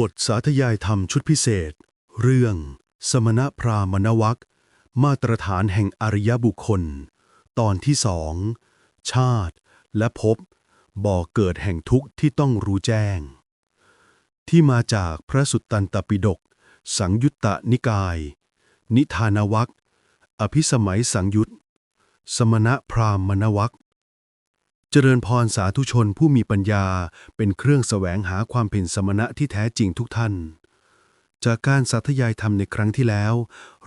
บทสาธยายธรรมชุดพิเศษ เรื่อง สมณพราหมณวัคมาตรฐานแห่งอริยบุคคล ตอนที่สองชาติและภพบ่อเกิดแห่งทุกข์ที่ต้องรู้แจ้ง ที่มาจากพระสุตตันตปิฎกสังยุตตนิกาย นิทานวัคอภิสมัยสังยุตสมณพราหมณวัค เจริญพรสาธุชนผู้มีปัญญาเป็นเครื่องแสวงหาความเป็นสมณะที่แท้จริงทุกท่าน จากการสาธยายธรรมในครั้งที่แล้ว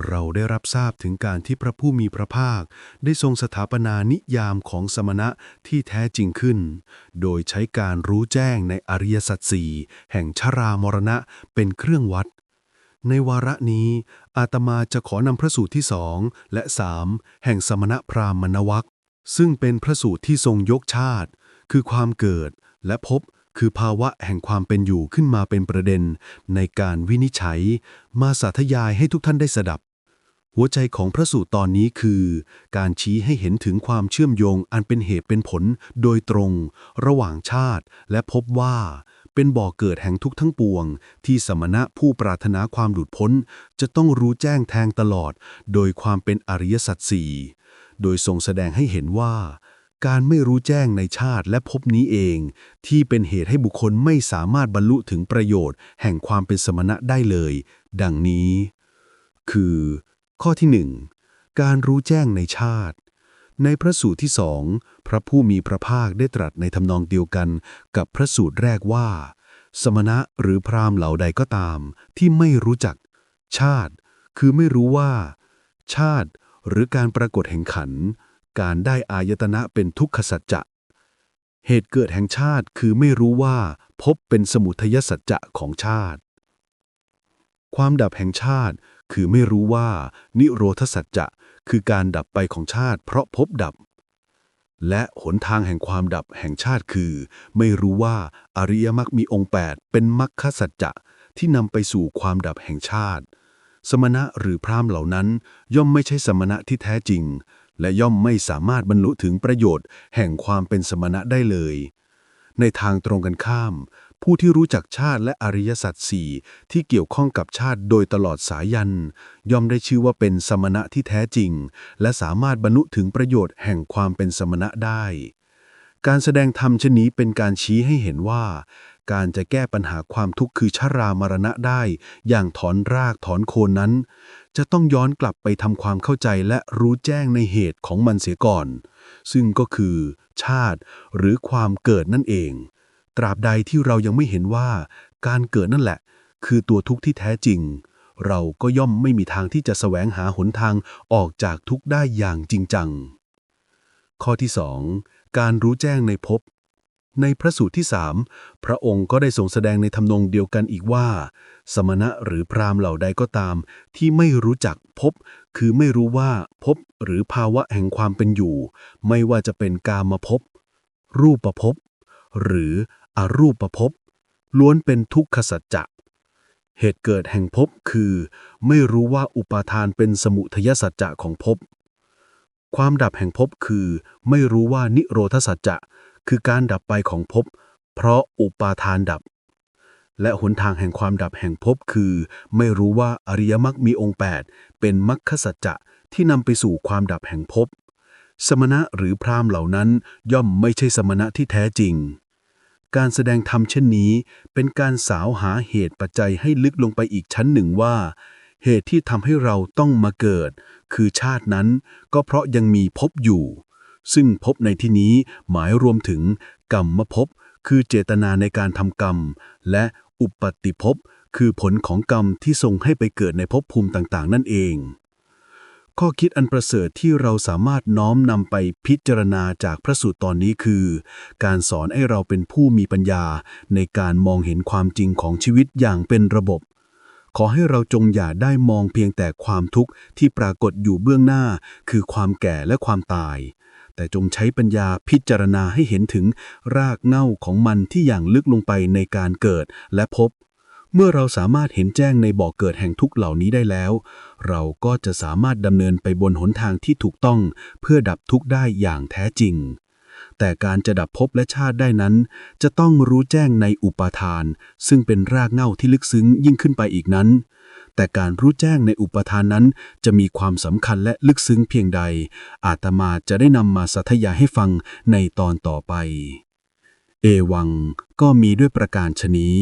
เราได้รับทราบถึงการที่พระผู้มีพระภาค ได้ทรงสถาปนานิยามของสมณะที่แท้จริงขึ้น โดยใช้การรู้แจ้งในอริยสัจสี่แห่งชรามรณะเป็นเครื่องวัด ในวาระนี้ อาตมาจะขอนำพระสูตรที่สองและสามแห่งสมณะพราหมณวัค ซึ่งเป็นพระสูตรที่ทรงยกชาติ คือความเกิดและภพคือภาวะแห่งความเป็นอยู่ขึ้นมาเป็นประเด็น ในการวินิจฉัย มาสาธยายให้ทุกท่านได้สดับ หัวใจของพระสูตรตอนนี้คือ การชี้ให้เห็นถึงความเชื่อมโยงอันเป็นเหตุเป็นผลโดยตรง ระหว่างชาติและพบว่า เป็นบ่อเกิดแห่งทุกทั้งปวง ที่สมณะผู้ปรารถนาความหลุดพ้น จะต้องรู้แจ้งแทงตลอด โดยความเป็นอริยสัจสี่โดยทรงแสดงให้เห็นว่า การไม่รู้แจ้งในชาติและภพนี้เอง ที่เป็นเหตุให้บุคคลไม่สามารถบรรลุถึงประโยชน์ แห่งความเป็นสมณะได้เลย ดังนี้ คือ ข้อที่หนึ่งการรู้แจ้งในชาติ ในพระสูตรที่สองพระผู้มีพระภาคได้ตรัสในทำนองเดียวกันกับพระสูตรแรกว่า สมณะหรือพราหมณ์เหล่าใดก็ตาม ที่ไม่รู้จัก ชาติ คือไม่รู้ว่า ชาติ หรือการปรากฏแห่งขัน การได้อายตนะเป็นทุกขสัจจะเหตุเกิดแห่งชาติคือไม่รู้ว่าพบเป็นสมุทัยสัจจะของชาติ ความดับแห่งชาติ คือไม่รู้ว่า นิโรธสัจจะคือการดับไปของชาติ เพราะพบดับ และหนทางแห่งความดับแห่งชาติคือ ไม่รู้ว่าอริยมรรคมีองค์ 8 เป็นมรรคสัจจะที่นำไปสู่ความดับแห่งชาติ สมณะหรือพราหมณ์เหล่านั้น ย่อมไม่ใช่สมณะที่แท้จริง และย่อมไม่สามารถบรรลุถึงประโยชน์ แห่งความเป็นสมณะได้เลย ในทางตรงกันข้าม ผู้ที่รู้จักชาติและอริยสัจสี่ที่เกี่ยวข้องกับชาติโดยตลอดสายยัน ย่อมได้ชื่อว่าเป็นสมณะที่แท้จริง และสามารถบรรลุถึงประโยชน์แห่งความเป็นสมณะได้ การแสดงธรรมชนนี้เป็นการชี้ให้เห็นว่า การจะแก้ปัญหาความทุกข์คือชรามรณะได้ อย่างถอนรากถอนโคนนั้น จะต้องย้อนกลับไปทำความเข้าใจและรู้แจ้งในเหตุของมันเสียก่อน ซึ่งก็คือชาติหรือความเกิดนั่นเอง ตราบใดที่เรายังไม่เห็นว่าการเกิดนั่นแหละ คือตัวทุกข์ที่แท้จริง เราก็ย่อมไม่มีทางที่จะแสวงหาหนทางออกจากทุกข์ได้อย่างจริงจัง ข้อที่สองการรู้แจ้งในภพในพระสูตรที่สามพระองค์ก็ได้ทรงแสดงในทำนองเดียวกันอีกว่า สมณะหรือพราหมณ์เหล่าใดก็ตาม ที่ไม่รู้จักภพคือไม่รู้ว่าภพหรือภาวะแห่งความเป็นอยู่ ไม่ว่าจะเป็นกามภพรูปภพหรือ อรูปภพล้วนเป็นทุกขสัจจะ เหตุเกิดแห่งภพคือ ไม่รู้ว่าอุปาทานเป็นสมุทยสัจจะของภพ ความดับแห่งภพคือ ไม่รู้ว่านิโรธสัจจะ คือการดับไปของภพเพราะอุปาทานดับ และหนทางแห่งความดับแห่งภพคือ ไม่รู้ว่าอริยมรรคมีองค์ 8 เป็นมรรคสัจจะที่นำไปสู่ความดับแห่งภพสมณะหรือพราหมณ์เหล่านั้นย่อมไม่ใช่สมณะที่แท้จริง การแสดงธรรมเช่นนี้ เป็นการสาวหาเหตุปัจจัยให้ลึกลงไปอีกชั้นหนึ่งว่า เหตุที่ทำให้เราต้องมาเกิด คือชาตินั้นก็เพราะยังมีภพอยู่ ซึ่งภพในที่นี้หมายรวมถึง กรรมภพคือเจตนาในการทำกรรม และอุปติภพคือผลของกรรมที่ส่งให้ไปเกิดในภพภูมิต่างๆ นั่นเอง ข้อคิดอันประเสริฐที่เราสามารถน้อมนำไปพิจารณาจากพระสูตรตอนนี้คือ การสอนให้เราเป็นผู้มีปัญญาในการมองเห็นความจริงของชีวิตอย่างเป็นระบบ ขอให้เราจงอย่าได้มองเพียงแต่ความทุกข์ที่ปรากฏอยู่เบื้องหน้า คือความแก่และความตาย แต่จงใช้ปัญญาพิจารณาให้เห็นถึงรากเหง้าของมันที่อย่างลึกลงไปในการเกิดและพบ เมื่อเราสามารถเห็นแจ้งในบ่อกเกิดแห่งทุกเหล่านี้ได้แล้ว เราก็จะสามารถดำเนินไปบนหนทางที่ถูกต้องเพื่อดับทุกข์ได้อย่างแท้จริง แต่การจะดับภพและชาติได้นั้น จะต้องรู้แจ้งในอุปาทาน ซึ่งเป็นรากเหง้าที่ลึกซึ้งยิ่งขึ้นไปอีกนั้น แต่การรู้แจ้งในอุปทานนั้น จะมีความสำคัญและลึกซึ้งเพียงใด อาตมาจะได้นำมาสัทยาให้ฟังในตอนต่อไป เอวังก็มีด้วยประการชนี้